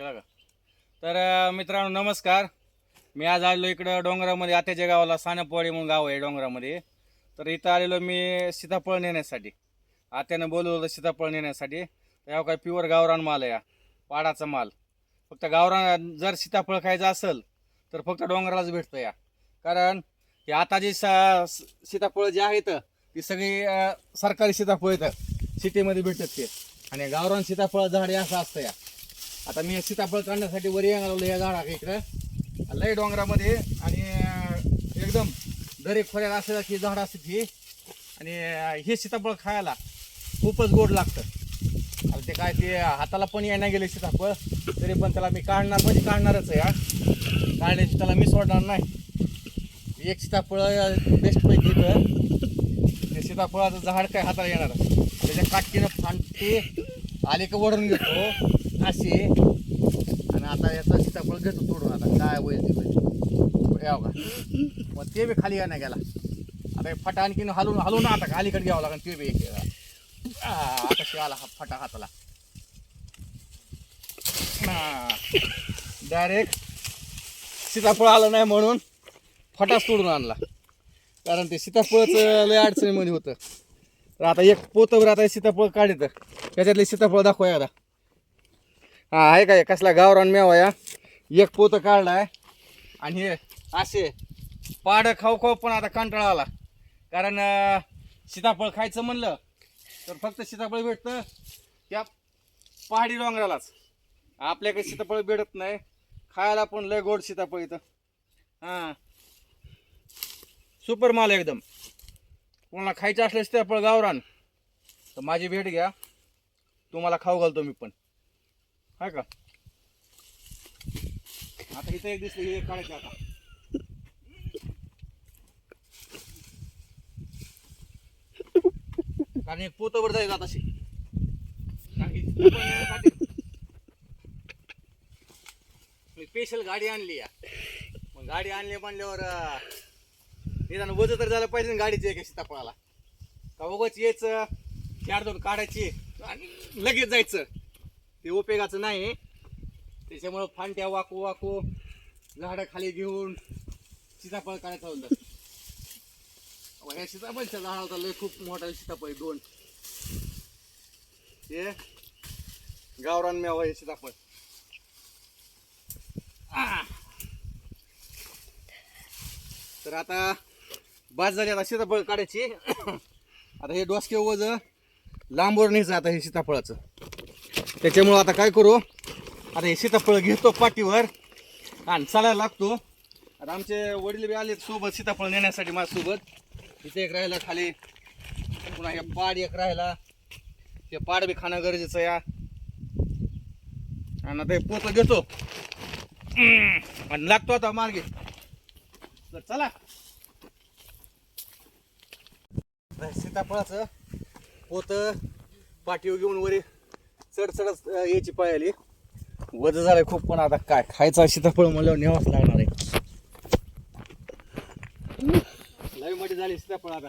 केला का? तर मित्रांनो नमस्कार. मी आज आलेलो इकडं डोंगरामध्ये आत्याच्या गावाला सानपवाडी म्हणून गाव आहे डोंगरामध्ये. तर इथं आलेलो मी सीताफळ नेण्यासाठी. आत्यानं बोलवलं होतं सीताफळ नेण्यासाठी. तेव्हा काय प्युअर गावरान माल आहे पाडाचा माल. फक्त गावरान जर सीताफळ खायचं असेल तर फक्त डोंगरालाच भेटतं या. कारण हे आता जी सा सीताफळ जे आहेत ती सगळी सरकारी सीताफळ येतं सिटीमध्ये भेटतात ते. आणि गावरान सीताफळ झाडे असं असतं या. आता मी हे सीताफळ काढण्यासाठी वर येणार या झाडा इकडं. लय डोंगरामध्ये आणि एकदम दरेक खोऱ्यात असलेला की झाड असते ती आणि हे सीताफळ खायला खूपच गोड लागतं. आता ते काय ते हाताला पण येण्या गेले सीताफळ तरी पण त्याला मी काढणार म्हणजे काढणारच आहे हा. काढण्याची त्याला मी सोडणार नाही. एक सीताफळ बेस्टपैकी तर ते सीताफळाचं झाड काय हाताला येणार? त्याच्या काटकीनं फांटे आले का वडून घेतो. अशी आणि आता याचा सीताफळ घेतो तोडून आता. काय होईल ते यावं का? मग ते बी खाली नाही गेला. आता फटा आणखीन हलून हलून आता अलीकडे घ्यावं लागेल ते बी एक. आता शिवाला हा फटा हाताला. डायरेक्ट सीताफळ आलं नाही म्हणून फटाच तोडून आणला. कारण ते सीताफळाचं लय अडचणीमध्ये होतं. तर आता एक पोतवर आता सीताफळ काढत. त्याच्यातले सीताफळ दाखवा आता हा आहे का कसला गावरान मेवा या? एक पोतं काढलाय. आणि हे असे पाड खाऊ खाऊ पण आता कंटाळा आला. कारण सीताफळ खायचं म्हणलं तर फक्त सीताफळ भेटतं त्या पहाडी डोंगरालाच. आपल्याकडे सीताफळ भेटत नाही. खायला पण लय गोड सीताफळ इथं. हां. सुपर माल एकदम. कोणाला खायचं असलं सीताफळ गावरान. तर माझी भेट घ्या. तुम्हाला खाऊ घालतो मी पण. हाय का? आता इथं एक दिसलं एक काढायचं आता. कारण एक पोतवर जायचं आता अशी. स्पेशल गाडी आणली या. मग गाडी आणली म्हणल्यावर निदान वज तर झालं पाहिजे ना एक अशी सीताफळाला का उगाच यायचं चार दोन काढायची आणि लगेच जायचं. ते उपयोगाचं नाही. त्याच्यामुळं फांट्या वाकू वाकू झाडं खाली घेऊन सीताफळ काढायचं होतं अहो, ह्या सीताफळच्या झाडाचा लय खूप मोठा सीताफळ दोन. हे गावरान मेवा हे सीताफळ. तर आता बाद झाली आता सीताफळ काढायची. आता हे डोसके वज लांबवर न्यायचं आता हे सीताफळाचं. त्याच्यामुळं आता काय करू? आता हे सीताफळ घेतो पाठीवर. आणि चालायला लागतो. आता आमचे वडील बी आले सोबत सीताफळ नेण्यासाठी माझ्यासोबत. इथे एक राहिला खाली. पुन्हा हे पाड एक राहिला. ते पाड बी खाणं गरजेचं आहे. या आणि आता हे पोतं घेतो. आणि लागतो आता मार्गे. तर चला. सीताफळाचं पोत पाठीवर घेऊन वरी चढचढ यायची पायाली. वज झालाय खूप पण आता काय खायचा सीताफळ म्हणल्यावर नेवाच लागणार आहे. लय मोठी झाली सीताफळ आता.